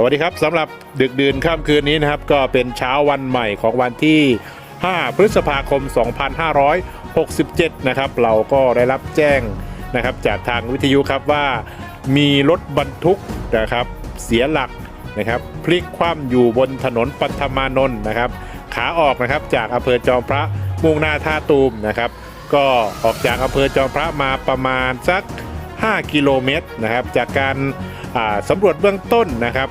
สวัสดีครับสำหรับดึกดื่นค่ำคืนนี้นะครับ ก็เป็นเช้าวันใหม่ของวันที่ 5 พฤษภาคม 2567 นะครับ เราก็ได้รับแจ้งนะครับ จากทางวิทยุครับว่ามีรถบรรทุกนะครับ เสียหลักนะครับพลิกคว่ำอยู่บนถนนปัทมานนท์นะครับ ขาออกนะครับจากอำเภอจอมพระมุ่งหน้าท่าตูมนะครับ ก็ออกจากอำเภอจอมพระมาประมาณสัก 5 กิโลเมตรนะครับ จากการสำรวจเบื้องต้นนะครับ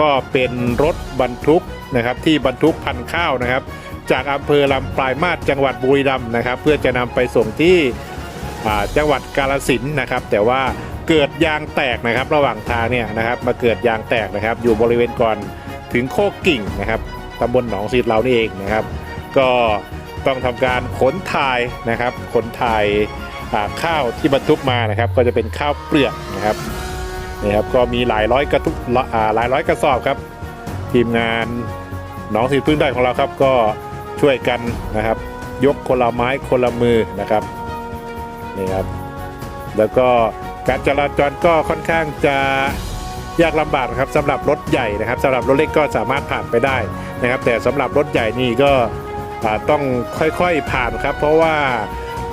ก็เป็นรถบรรทุกนะครับที่บรรทุกพันธุ์ข้าวนะครับ จากอำเภอลำปลายมาศจังหวัดบุรีรัมย์นะครับ เพื่อจะนำไปส่งที่จังหวัดกาฬสินนะครับ แต่ว่าเกิดยางแตกนะครับ ระหว่างทางเนี่ยนะครับมาเกิดยางแตกนะครับ อยู่บริเวณก่อนถึงโคกกิ่งนะครับตำบลหนองซีดเรานี่เองนะครับ ก็ต้องทำการขนถ่ายนะครับขนถ่ายข้าวที่บรรทุกมานะครับ ก็จะเป็นข้าวเปลือกนะครับ นี่ครับก็มีหลายร้อยกระทุกหลายร้อยกระสอบครับ ทีมงานหนองสีพึ่งได้ของเราครับก็ช่วยกันนะครับ ยกคนละไม้คนละมือนะครับนี่ครับ แล้วก็การจราจรก็ค่อนข้างจะยากลำบากครับสำหรับรถใหญ่นะครับสำหรับรถเล็กก็สามารถผ่านไปได้นะครับ แต่สำหรับรถใหญ่นี่ก็ต้องค่อยๆผ่านครับ เพราะว่า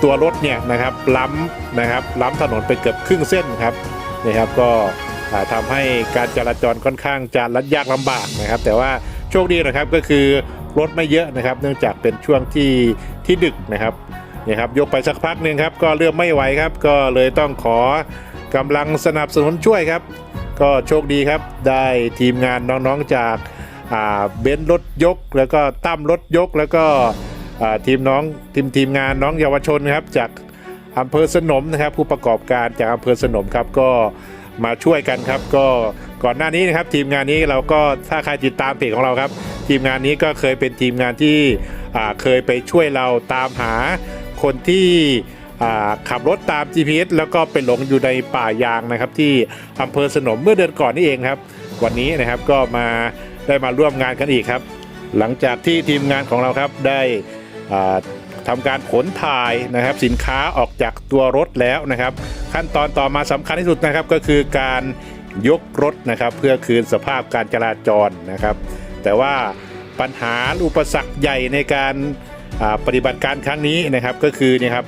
ตัวรถเนี่ยนะครับล้ำนะครับล้ำถนนไปเกือบครึ่งเส้นครับ นี่ครับก็อ่าทำให้การจราจรค่อนข้างจะลัดยากลำบากนะครับ แต่ว่าโชคดีนะครับก็คือรถไม่เยอะนะครับ เนื่องจากเป็นช่วงที่ที่ดึกนะครับนี่ครับยกไปสักพักหนึ่งครับก็เริ่อมไม่ไหวครับ ก็เลยต้องขอกำลังสนับสนุนช่วยครับ ก็โชคดีครับได้ทีมงานน้องๆจากาเบนซ์รถยก แล้วก็ตั้มรถยกแล้วก็ทีมน้องทีมทีมงานน้องเยาวชนครับจาก อำเภอสนมนะครับ ผู้ประกอบการจากอำเภอสนมครับก็มาช่วยกันครับ ก็ก่อนหน้านี้นะครับทีมงานนี้เราก็ถ้าใครติดตามเพจของเราครับ ทีมงานนี้ก็เคยเป็นทีมงานที่เคยไปช่วยเราตามหาคนที่ขับรถตาม GPS แล้วก็ไปหลงอยู่ในป่ายางนะครับ ที่อำเภอสนมเมื่อเดือนก่อนนี่เองครับ วันนี้นะครับก็มาได้มาร่วมงานกันอีกครับ หลังจากที่ทีมงานของเราครับได้อ่า ทำการขนถ่ายนะครับสินค้าออกจากตัวรถแล้วนะครับ ขั้นตอนต่อมาสำคัญที่สุดนะครับก็คือการยกรถนะครับ เพื่อคืนสภาพการจราจรนะครับ แต่ว่าปัญหาอุปสรรคใหญ่ในการปฏิบัติการครั้งนี้นะครับก็คือนี่ครับ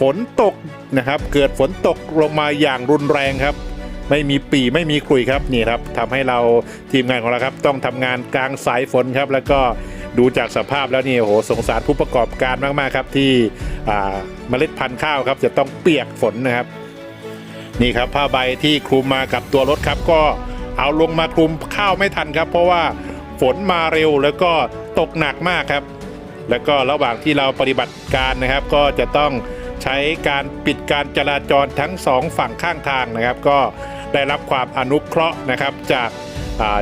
ฝนตกนะครับ เกิดฝนตกลงมาอย่างรุนแรงครับ ไม่มีปีไม่มีกลุยครับนี่ครับทำให้เราทีมงานของเราครับ ต้องทำงานกลางสายฝนครับ แล้วก็ ดูจากสภาพแล้วนี่โอ้โหสงสารผู้ประกอบการมากๆครับที่เมล็ดพันธุ์ข้าวครับจะต้องเปียกฝนนะครับนี่ครับผ้าใบที่คลุมมากับตัวรถครับ ก็เอาลงมาคลุมข้าวไม่ทันครับ เพราะว่าฝนมาเร็วแล้วก็ตกหนักมากครับ แล้วก็ระหว่างที่เราปฏิบัติการนะครับ ก็จะต้องใช้การปิดการจราจรทั้งสองฝั่งข้างทางนะครับ ก็ได้รับความอนุเคราะห์นะครับจาก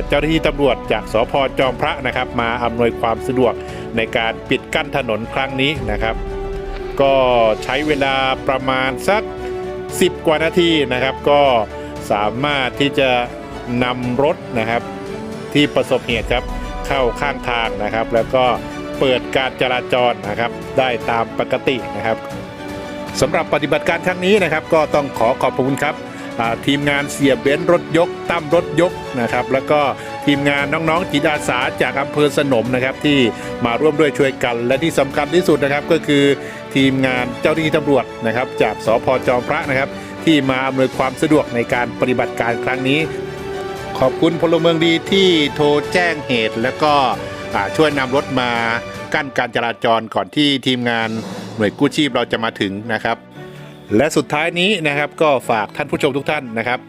เจ้าหน้าที่ตำรวจจากสพจอมพระนะครับ มาอำนวยความสะดวกในการปิดกั้นถนนครั้งนี้นะครับ ก็ใช้เวลาประมาณสัก 10 กว่านาทีนะครับ ก็สามารถที่จะนำรถนะครับที่ประสบเหตุครับเข้าข้างทางนะครับ แล้วก็เปิดการจราจรนะครับได้ตามปกตินะครับสำหรับปฏิบัติการครั้งนี้นะครับ ก็ต้องขอขอบคุณครับ ทีมงานเสียเบนซ์รถยกตั้มรถยกนะครับแล้วก็ทีมงานน้องๆจิตอาสาจากอำเภอสนมนะครับที่มาร่วมด้วยช่วยกันและที่สำคัญที่สุดนะครับก็คือทีมงานเจ้าหน้าที่ตำรวจนะครับจากสพจอมพระนะครับ ที่มาอำนวยความสะดวกในการปฏิบัติการครั้งนี้ ขอบคุณพลเมืองดีที่โทรแจ้งเหตุ แล้วก็ช่วยนำรถมากั้นการจราจรก่อนที่ทีมงานหน่วยกู้ชีพเราจะมาถึงนะครับ และสุดท้ายนี้นะครับก็ฝากท่านผู้ชมทุกท่านนะครับ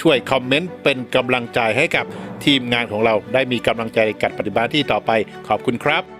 ช่วยคอมเมนต์เป็นกำลังใจให้กับทีมงานของเราได้มีกำลังใจในการปฏิบัติที่ต่อไปขอบคุณครับ